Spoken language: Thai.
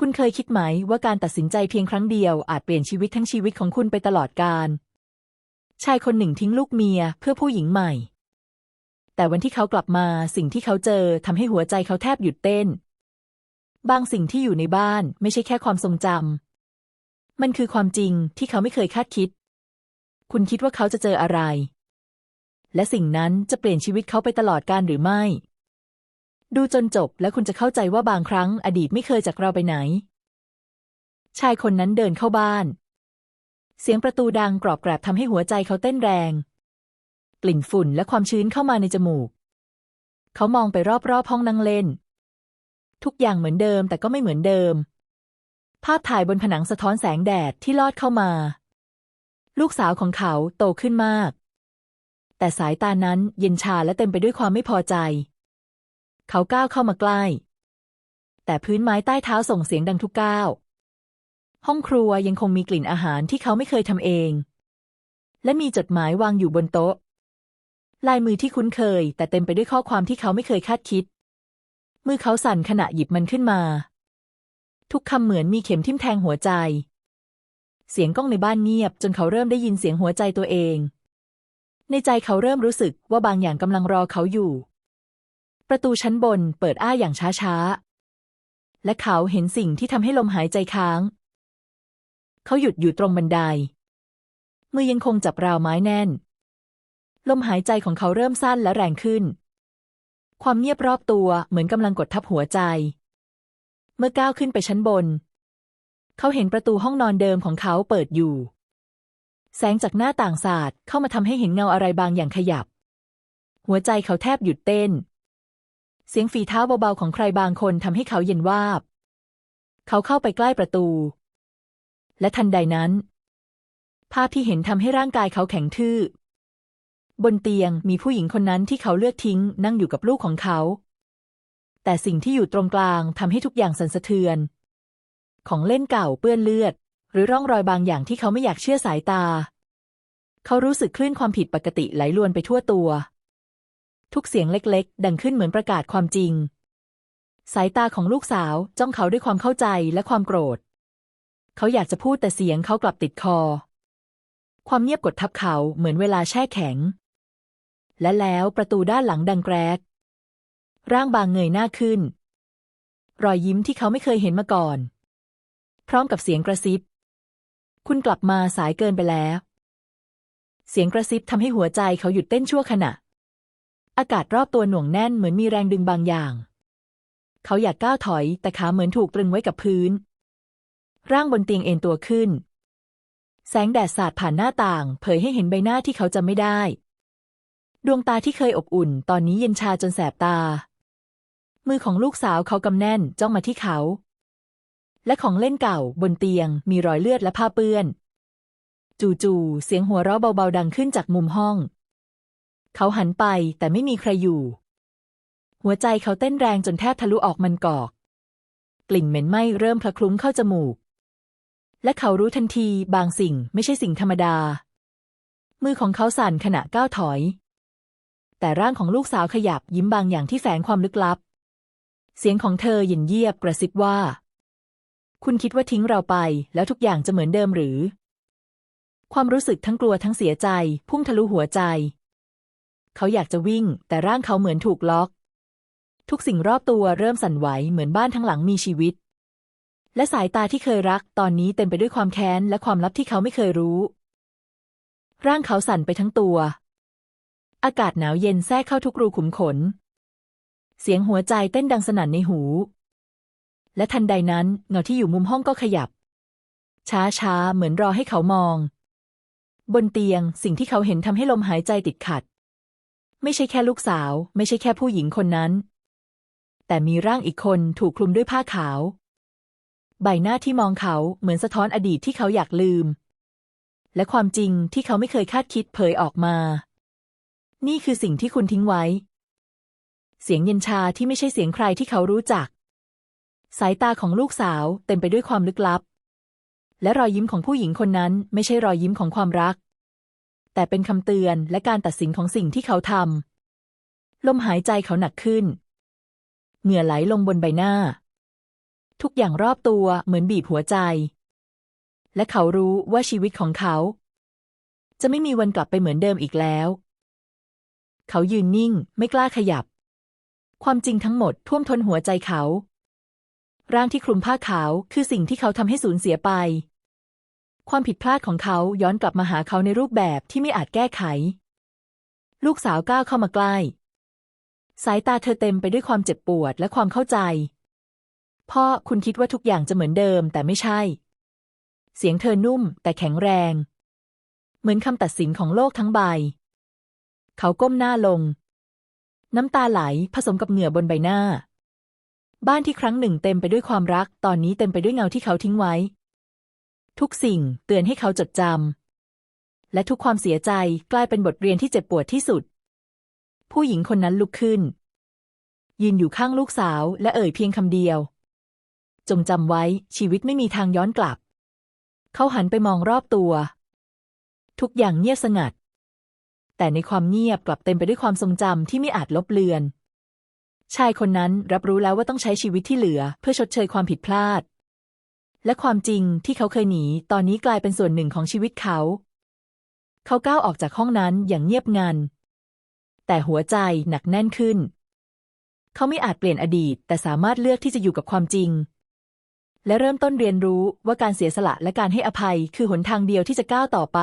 คุณเคยคิดไหมว่าการตัดสินใจเพียงครั้งเดียวอาจเปลี่ยนชีวิตทั้งชีวิตของคุณไปตลอดกาล ชายคนหนึ่งทิ้งลูกเมียเพื่อผู้หญิงใหม่ แต่วันที่เขากลับมาสิ่งที่เขาเจอทำให้หัวใจเขาแทบหยุดเต้น บางสิ่งที่อยู่ในบ้านไม่ใช่แค่ความทรงจำ มันคือความจริงที่เขาไม่เคยคาดคิด คุณคิดว่าเขาจะเจออะไร และสิ่งนั้นจะเปลี่ยนชีวิตเขาไปตลอดกาลหรือไม่ ดูจนจบแล้วคุณจะเข้าใจว่าบางครั้งอดีตไม่เคยจากเราไปไหน ชายคนนั้นเดินเข้าบ้าน เสียงประตูดังกรอบแกรบทำให้หัวใจเขาเต้นแรง กลิ่นฝุ่นและความชื้นเข้ามาในจมูก เขามองไปรอบๆห้องนั่งเล่น ทุกอย่างเหมือนเดิมแต่ก็ไม่เหมือนเดิม ภาพถ่ายบนผนังสะท้อนแสงแดดที่ลอดเข้ามา ลูกสาวของเขาโตขึ้นมาก แต่สายตานั้นเย็นชาและเต็มไปด้วยความไม่พอใจ เขาก้าวเข้ามาใกล้ แต่พื้นไม้ใต้เท้าส่งเสียงดังทุกก้าว ห้องครัวยังคงมีกลิ่นอาหารที่เขาไม่เคยทำเอง และมีจดหมายวางอยู่บนโต๊ะ ลายมือที่คุ้นเคย แต่เต็มไปด้วยข้อความที่เขาไม่เคยคาดคิด มือเขาสั่นขณะหยิบมันขึ้นมา ทุกคำเหมือนมีเข็มทิ่มแทงหัวใจ เสียงก้องในบ้านเงียบ จนเขาเริ่มได้ยินเสียงหัวใจตัวเองในใจเขาเริ่มรู้สึกว่าบางอย่างกำลังรอเขาอยู่ ประตูชั้นบนเปิดอ้าอย่างช้าๆ และเขาเห็นสิ่งที่ทำให้ลมหายใจค้าง เขาหยุดอยู่ตรงบันได มือยังคงจับราวไม้แน่น ลมหายใจของเขาเริ่มสั้นและแรงขึ้น ความเงียบรอบตัวเหมือนกำลังกดทับหัวใจ เมื่อก้าวขึ้นไปชั้นบน เขาเห็นประตูห้องนอนเดิมของเขาเปิดอยู่ แสงจากหน้าต่างสาดเข้ามาทำให้เห็นเงาอะไรบางอย่างขยับ หัวใจเขาแทบหยุดเต้น เสียงฝีเท้าเบาๆของใครบางคนทำให้เขาเย็นวาบ เขาเข้าไปใกล้ประตู และทันใดนั้น ภาพที่เห็นทำให้ร่างกายเขาแข็งทื่อ บนเตียงมีผู้หญิงคนนั้นที่เขาเลือกทิ้งนั่งอยู่กับลูกของเขา แต่สิ่งที่อยู่ตรงกลางทำให้ทุกอย่างสั่นสะเทือน ของเล่นเก่าเปื้อนเลือด หรือร่องรอยบางอย่างที่เขาไม่อยากเชื่อสายตา เขารู้สึกคลื่นความผิดปกติไหลลวนไปทั่วตัว ทุกเสียงเล็กๆ ดังขึ้นเหมือนประกาศความจริง สายตาของลูกสาวจ้องเขาด้วยความเข้าใจและความโกรธ เขาอยากจะพูดแต่เสียงเขากลับติดคอ ความเงียบกดทับเขาเหมือนเวลาแช่แข็ง และแล้วประตูด้านหลังดังแกรก ร่างบางเงยหน้าขึ้น รอยยิ้มที่เขาไม่เคยเห็นมาก่อน พร้อมกับเสียงกระซิบ คุณกลับมาสายเกินไปแล้วเสียงกระซิบทำให้หัวใจเขาหยุดเต้นชั่วขณะ อากาศรอบตัวหน่วงแน่นเหมือนมีแรงดึงบางอย่าง เขาอยากก้าวถอย แต่ขาเหมือนถูกตรึงไว้กับพื้น ร่างบนเตียงเอ็นตัวขึ้น แสงแดดสาดผ่านหน้าต่าง เผยให้เห็นใบหน้าที่เขาจำไม่ได้ ดวงตาที่เคยอบอุ่น ตอนนี้เย็นชาจนแสบตา มือของลูกสาวเขากำแน่นจ้องมาที่เขา และของเล่นเก่าบนเตียงมีรอยเลือดและผ้าเปื้อน จู่ๆเสียงหัวเราะเบาๆดังขึ้นจากมุมห้อง เขาหันไปแต่ไม่มีใครอยู่ หัวใจเขาเต้นแรงจนแทบทะลุออกมันกอก กลิ่นเหม็นไหม้เริ่มคละคลุ้งเข้าจมูก และเขารู้ทันทีบางสิ่งไม่ใช่สิ่งธรรมดา มือของเขาสั่นขณะก้าวถอย แต่ร่างของลูกสาวขยับยิ้มบางอย่างที่แฝงความลึกลับ เสียงของเธอเย็นเยียบกระซิบว่า คุณคิดว่าทิ้งเราไปแล้วทุกอย่างจะเหมือนเดิมหรือความรู้สึกทั้งกลัวทั้งเสียใจ พุ่งทะลุหัวใจ เขาอยากจะวิ่ง แต่ร่างเขาเหมือนถูกล็อก ทุกสิ่งรอบตัวเริ่มสั่นไหวเหมือนบ้านทั้งหลังมีชีวิต และสายตาที่เคยรักตอนนี้เต็มไปด้วยความแค้นและความลับที่เขาไม่เคยรู้ ร่างเขาสั่นไปทั้งตัว อากาศหนาวเย็นแทรกเข้าทุกรูขุมขน เสียงหัวใจเต้นดังสนั่นในหู และทันใดนั้นเงาที่อยู่มุมห้องก็ขยับ ช้าช้าเหมือนรอให้เขามอง บนเตียงสิ่งที่เขาเห็นทำให้ลมหายใจติดขัด ไม่ใช่แค่ลูกสาว ไม่ใช่แค่ผู้หญิงคนนั้น แต่มีร่างอีกคนถูกคลุมด้วยผ้าขาว ใบหน้าที่มองเขาเหมือนสะท้อนอดีตที่เขาอยากลืม และความจริงที่เขาไม่เคยคาดคิดเผยออกมา นี่คือสิ่งที่คุณทิ้งไว้ เสียงเย็นชาที่ไม่ใช่เสียงใครที่เขารู้จัก สายตาของลูกสาวเต็มไปด้วยความลึกลับ และรอยยิ้มของผู้หญิงคนนั้นไม่ใช่รอยยิ้มของความรัก แต่เป็นคำเตือนและการตัดสินของสิ่งที่เขาทำลมหายใจเขาหนักขึ้น เหงื่อไหลลงบนใบหน้า ทุกอย่างรอบตัวเหมือนบีบหัวใจ และเขารู้ว่าชีวิตของเขา จะไม่มีวันกลับไปเหมือนเดิมอีกแล้ว เขายืนนิ่งไม่กล้าขยับ ความจริงทั้งหมดท่วมท้นหัวใจเขา ร่างที่คลุมผ้าขาวคือสิ่งที่เขาทำให้สูญเสียไป ความผิดพลาดของเขาย้อนกลับมาหาเขาในรูปแบบที่ไม่อาจแก้ไข ลูกสาวก้าวเข้ามาใกล้ สายตาเธอเต็มไปด้วยความเจ็บปวดและความเข้าใจ พ่อคุณคิดว่าทุกอย่างจะเหมือนเดิมแต่ไม่ใช่ เสียงเธอนุ่มแต่แข็งแรง เหมือนคำตัดสินของโลกทั้งใบ เขาก้มหน้าลง น้ำตาไหลผสมกับเหงื่อบนใบหน้า บ้านที่ครั้งหนึ่งเต็มไปด้วยความรัก ตอนนี้เต็มไปด้วยเงาที่เขาทิ้งไว้ ทุกสิ่งเตือนให้เขาจดจำและทุกความเสียใจกลายเป็นบทเรียนที่เจ็บปวดที่สุด ผู้หญิงคนนั้นลุกขึ้น ยืนอยู่ข้างลูกสาวและเอ่ยเพียงคำเดียว จงจำไว้ชีวิตไม่มีทางย้อนกลับ เขาหันไปมองรอบตัว ทุกอย่างเงียบสงัด แต่ในความเงียบกลับเต็มไปด้วยความทรงจำที่ไม่อาจลบเลือน ชายคนนั้นรับรู้แล้วว่าต้องใช้ชีวิตที่เหลือเพื่อชดเชยความผิดพลาด และความจริงที่เขาเคยหนี ตอนนี้กลายเป็นส่วนหนึ่งของชีวิตเขา เขาก้าวออกจากห้องนั้นอย่างเงียบงัน แต่หัวใจหนักแน่นขึ้น เขาไม่อาจเปลี่ยนอดีต แต่สามารถเลือกที่จะอยู่กับความจริง และเริ่มต้นเรียนรู้ว่าการเสียสละและการให้อภัยคือหนทางเดียวที่จะก้าวต่อไป